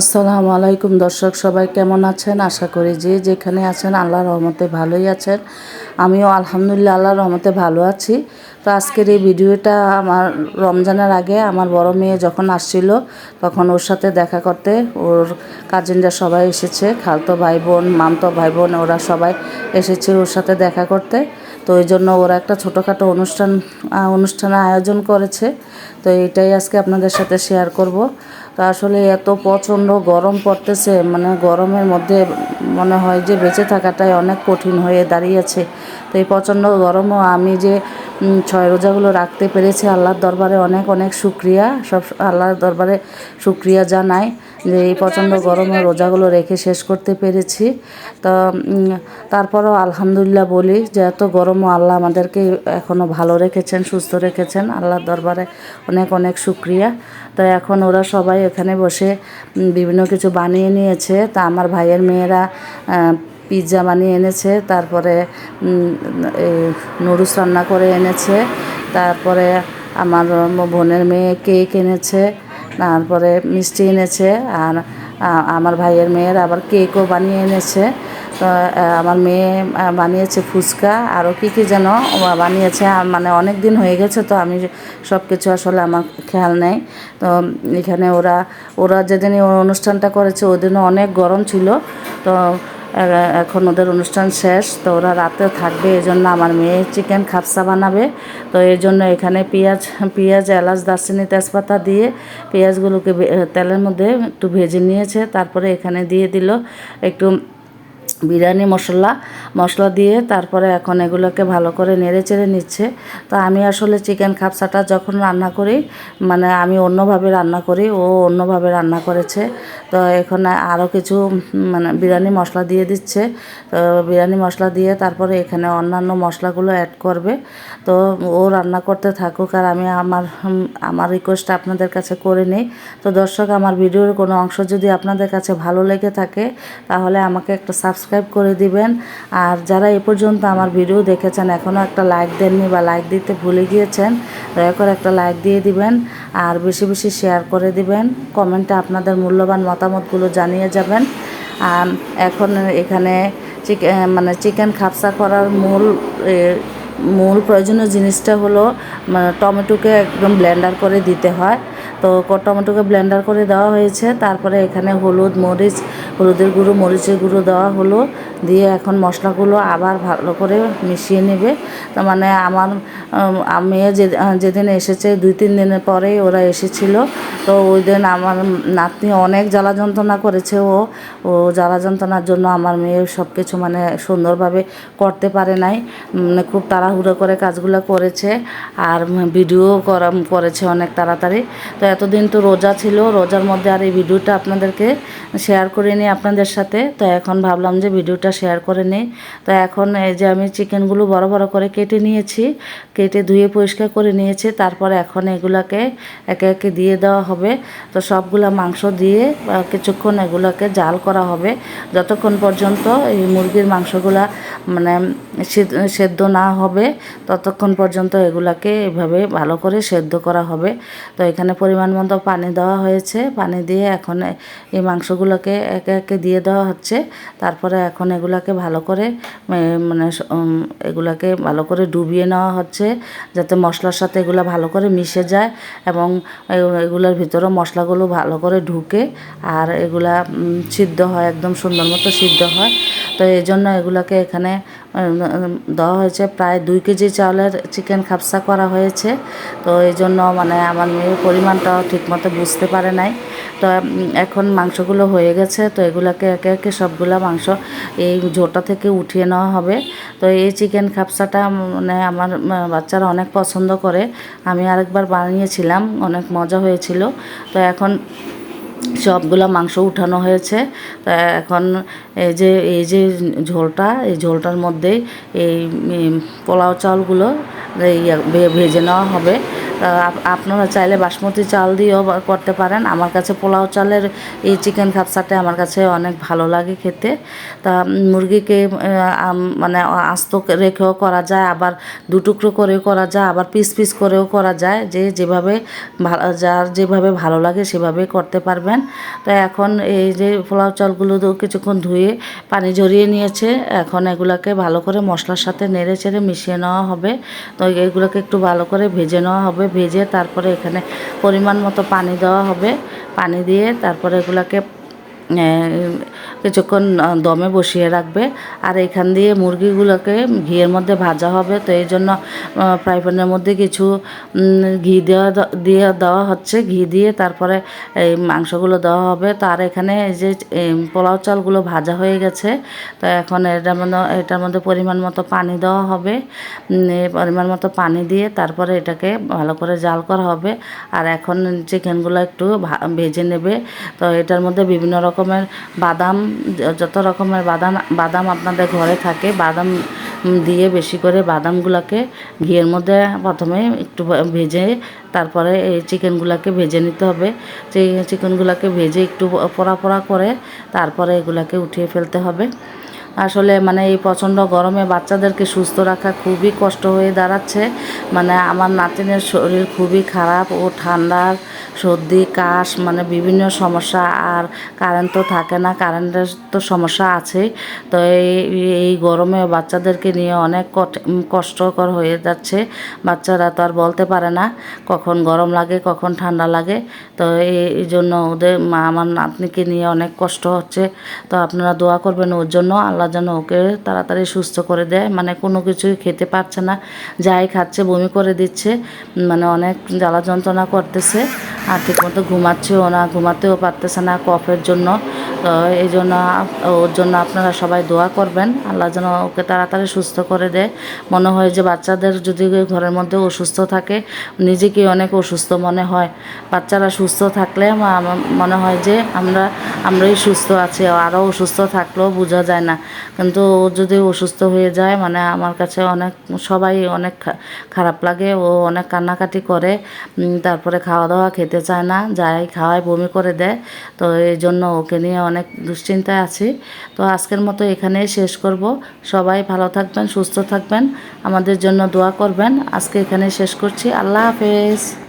আসসালামু আলাইকুম দর্শক, সবাই কেমন আছেন? আশা করি যে যেখানে আছেন আল্লাহর রহমতে ভালোই আছেন। আমিও আলহামদুলিল্লাহ আল্লাহর রহমতে ভালো আছি। তো আজকের এই ভিডিওটা আমার রমজানের আগে আমার বড় মেয়ে যখন আসছিল, তখন ওর সাথে দেখা করতে ওর কাজিনরা সবাই এসেছে, খালতো ভাই বোন মামতো ভাই বোন ওরা সবাই এসেছে ওর সাথে দেখা করতে। তো এই জন্য ওরা একটা ছোটোখাটো অনুষ্ঠান অনুষ্ঠানের আয়োজন করেছে। তো এটাই আজকে আপনাদের সাথে শেয়ার করব। তো আসলে এত প্রচণ্ড গরম পড়তেছে মানে গরমের মধ্যে মনে হয় যে বেঁচে থাকাটাই অনেক কঠিন হয়ে দাঁড়িয়েছে। তো এই প্রচণ্ড গরমও আমি যে ছয় রোজাগুলো রাখতে পেরেছি আল্লাহর দরবারে অনেক অনেক শুক্রিয়া। সব আল্লাহর দরবারে শুক্রিয়া জানাই যে এই প্রচণ্ড গরমে রোজাগুলো রেখে শেষ করতে পেরেছি। তো তারপরও আলহামদুলিল্লাহ বলি যে এত গরমও আল্লাহ আমাদেরকে এখনও ভালো রেখেছেন, সুস্থ রেখেছেন। আল্লাহর দরবারে অনেক অনেক শুক্রিয়া। তো এখন ওরা সবাই এখানে বসে বিভিন্ন কিছু বানিয়ে নিয়েছে। তা আমার ভাইয়ের মেয়েরা পিৎজা বানিয়ে এনেছে। তারপরে নুডলস রান্না করে এনেছে। তারপরে আমার বোনের মেয়ে কেক এনেছে। তারপরে মিষ্টি এনেছে। আর আমার ভাইয়ের মেয়ের আবার কেকও বানিয়ে এনেছে। তো আমার মেয়ে বানিয়েছে ফুচকা। আরও কী কী যেন বানিয়েছে মানে অনেক দিন হয়ে গেছে তো আমি সব কিছু আসলে আমার খেয়াল নেই। তো এখানে ওরা ওরা যেদিন অনুষ্ঠানটা করেছে ওই দিনও অনেক গরম ছিল। তো এখন ওদের অনুষ্ঠান শেষ। তো ওরা রাতে থাকবে এই জন্য আমার মেয়ে চিকেন খাপসা বানাবে। তো এই জন্য এখানে পেঁয়াজ পেঁয়াজ, এলাচ, দারচিনি, তেজপাতা দিয়ে পেঁয়াজগুলোকে তেলের মধ্যে একটু ভেজে নিয়েছে। তারপরে এখানে দিয়ে দিল একটু বিরিয়ানি মশলা মশলা দিয়ে তারপরে এখন এগুলোকে ভালো করে নেড়ে চেড়ে নিচ্ছে। তো আমি আসলে চিকেন খাপসাটা যখন রান্না করি মানে আমি অন্যভাবে রান্না করি, ও অন্যভাবে রান্না করেছে। তো এখানে আরও কিছু মানে বিরিয়ানি মশলা দিয়ে দিচ্ছে। তো বিরিয়ানি মশলা দিয়ে তারপরে এখানে অন্যান্য মশলাগুলো অ্যাড করবে। তো ও রান্না করতে থাকুক আর আমি আমার আমার রিকোয়েস্ট আপনাদের কাছে করে নিই। তো দর্শক, আমার ভিডিওর কোনো অংশ যদি আপনাদের কাছে ভালো লেগে থাকে, তাহলে আমাকে একটা সাবস্ক্রাইব করে দিবেন। আর যারা এ পর্যন্ত আমার ভিডিও দেখেছেন এখনও একটা লাইক দেননি বা লাইক দিতে ভুলে গিয়েছেন, দয়া করে একটা লাইক দিয়ে দিবেন। আর বেশি বেশি শেয়ার করে দিবেন। কমেন্টে আপনাদের মূল্যবান মতামতগুলো জানিয়ে যাবেন। আর এখন এখানে মানে চিকেন খাপসা করার মূল মূল প্রয়োজনীয় জিনিসটা হলো মানে টমেটোকে একদম ব্লেন্ডার করে দিতে হয়। তো টমেটোকে ব্লেন্ডার করে দেওয়া হয়েছে। তারপরে এখানে হলুদ মরিচ, হলুদের গুঁড়ো, মরিচের গুঁড়ো দেওয়া হলো। দিয়ে এখন মশলাগুলো আবার ভালো করে মিশিয়ে নেবে। মানে আমার মেয়ে যে, যেদিন এসেছে, দুই তিন দিনের পরেই ওরা এসেছিল। তো ওই দিন আমার নাতনি অনেক জ্বালা যন্ত্রণা করেছে ও। ও জ্বালা যন্ত্রণার জন্য আমার মেয়ে সব কিছু মানে সুন্দরভাবে করতে পারে নাই। মানে খুব তাড়াহুড়ো করে কাজগুলো করেছে। আর ভিডিও করা, করেছে অনেক তাড়াতাড়ি। তো এতদিন তো রোজা ছিল, রোজার মধ্যে আর এই ভিডিওটা আপনাদেরকে শেয়ার করে নিই আপনাদের সাথে। তো এখন ভাবলাম যে ভিডিওটা শেয়ার করে নিই। তো এখন এই যে আমি চিকেনগুলো বড় বড় করে কেটে নিয়েছি, কেটে ধুয়ে পরিষ্কার করে নিয়েছি, তারপর এখন এগুলাকে একে একে দিয়ে দেওয়া হবে। তো সবগুলা মাংস দিয়ে কিছুক্ষণ এগুলাকে জাল করা হবে। যতক্ষণ পর্যন্ত এই মুরগির মাংসগুলা মানে সেদ্ধ না হবে, ততক্ষণ পর্যন্ত এগুলাকে এভাবে ভালো করে সেদ্ধ করা হবে। তো এখানে পরিমাণ মতো পানি দেওয়া হয়েছে। পানি দিয়ে এখন এই মাংসগুলোকে একে একে দিয়ে দেওয়া হচ্ছে। তারপরে এখন এগুলাকে ভালো করে মানে এগুলাকে ভালো করে ডুবিয়ে নেওয়া হচ্ছে, যাতে মশলার সাথে এগুলো ভালো করে মিশে যায় এবং এগুলোর ভিতরে মশলাগুলো ভালো করে ঢুকে আর এগুলা সিদ্ধ হয়, একদম সুন্দর মতো সিদ্ধ হয়। তো এই জন্য এগুলাকে এখানে দেওয়া হয়েছে। প্রায় দুই কেজি চাউলের চিকেন খাপসা করা হয়েছে। তো এই জন্য মানে আমার মেয়ের পরিমাণটাও ঠিকমতো বুঝতে পারে নাই। তো এখন মাংসগুলো হয়ে গেছে। তো এগুলোকে একে একে সবগুলা মাংস এই ঝোটা থেকে উঠিয়ে নেওয়া হবে। তো এই চিকেন খাপসাটা মানে আমার বাচ্চারা অনেক পছন্দ করে। আমি আরেকবার বানিয়েছিলাম। অনেক মজা হয়েছিল। তো এখন সবগুলা মাংস উঠানো হয়েছে। তা এখন এই যে এই যে ঝোলটা, এই ঝোলটার মধ্যেই এই পোলাও চাউলগুলো ভেজে নেওয়া হবে। আপনারা চাইলে বাসমতি চাল দিয়েও করতে পারেন। আমার কাছে পোলাও চালের এই চিকেন খাপসাটা আমার কাছে অনেক ভালো লাগে খেতে। তা মুরগিকে মানে আস্ত রেখেও করা যায়, আবার দু টুকরো করেও করা যায়, আবার পিস পিস করেও করা যায়। যে যেভাবে যার যেভাবে ভালো লাগে সেভাবে করতে পারবেন। তো এখন এই যে পোলাও চালগুলো কিছুক্ষণ ধুয়ে পানি ঝরিয়ে নিয়েছে। এখন এগুলোকে ভালো করে মশলার সাথে নেড়ে চেড়ে মিশিয়ে নেওয়া হবে। তো এগুলোকে একটু ভালো করে ভেজে নেওয়া হবে। ভেজে তারপরে এখানে পরিমাণ মতো পানি দেওয়া হবে। পানি দিয়ে তারপরে এগুলোকে কিছুক্ষণ দমে বসিয়ে রাখবে। আর এখান দিয়ে মুরগিগুলোকে ঘিয়ের মধ্যে ভাজা হবে। তো এই জন্য ফ্রাই প্যানের মধ্যে কিছু ঘি দেওয়া, দিয়ে দেওয়া হচ্ছে। ঘি দিয়ে তারপরে এই মাংসগুলো দেওয়া হবে। তো আর এখানে এই যে পোলাও চালগুলো ভাজা হয়ে গেছে। তো এখন এটার মধ্যে এটার মধ্যে পরিমাণ মতো পানি দেওয়া হবে। পরিমাণ মতো পানি দিয়ে তারপরে এটাকে ভালো করে জাল করা হবে। আর এখন চিকেনগুলো একটু ভেজে নেবে। তো এটার মধ্যে বিভিন্ন রকমের বাদাম, যত রকমের বাদাম বাদাম আপনাদের ঘরে থাকে, বাদাম দিয়ে বেশি করে বাদামগুলোকে ঘিয়ের মধ্যে প্রথমে একটু ভেজে, তারপরে এই চিকেনগুলোকে ভেজে নিতে হবে। চিকেনগুলোকে ভেজে একটু পড়া পড়া করে, তারপরে এগুলাকে উঠিয়ে ফেলতে হবে। আসলে মানে এই প্রচণ্ড গরমে বাচ্চাদেরকে সুস্থ রাখা খুবই কষ্ট হয়ে দাঁড়াচ্ছে। মানে আমার নাতিনের শরীর খুবই খারাপ ও ঠান্ডার সর্দি, কাশ মানে বিভিন্ন সমস্যা আর কারেন্ট তো থাকে না কারেন্টের তো সমস্যা আছে। তো এই এই গরমে বাচ্চাদেরকে নিয়ে অনেক কষ্টকর হয়ে যাচ্ছে। বাচ্চারা তো আর বলতে পারে না কখন গরম লাগে, কখন ঠান্ডা লাগে। তো এই জন্য ওদের আমার নাতনিকে নিয়ে অনেক কষ্ট হচ্ছে। তো আপনারা দোয়া করবেন ওর জন্য। আল্লাহ যেন ওকে তাড়াতাড়ি সুস্থ করে দেয়। মানে কোনো কিছুই খেতে পারছে না, যাই খাচ্ছে, বমি করে দিচ্ছে মানে অনেক জ্বালা যন্ত্রণা করতেছে। আর ঠিকমতো ঘুমাচ্ছেও না, ঘুমাতেও পারতেছে না কফের জন্য। এই জন্য ওর জন্য আপনারা সবাই দোয়া করবেন। আল্লাহ যেন ওকে তাড়াতাড়ি সুস্থ করে দেয়। মনে হয় যে বাচ্চাদের যদি ঘরের মধ্যে অসুস্থ থাকে নিজেকে অনেক অসুস্থ মনে হয়। বাচ্চারা সুস্থ থাকলে মনে হয় যে আমরা আমরাই সুস্থ আছি। আরও অসুস্থ থাকলেও বোঝা যায় না। কিন্তু ও যদি অসুস্থ হয়ে যায় মানে আমার কাছে অনেক, সবাই অনেক খারাপ লাগে। ও অনেক কান্নাকাটি করে। তারপরে খাওয়া দাওয়া খেতে চায় না, যাই খাওয়ায়, বমি করে দেয়। তো এই জন্য ওকে নিয়ে অনেক দুশ্চিন্তায় আছি। তো আজকের মতো এখানেই শেষ করব। সবাই ভালো থাকবেন, সুস্থ থাকবেন। আমাদের জন্য দোয়া করবেন। আজকে এখানেই শেষ করছি। আল্লাহ হাফেজ।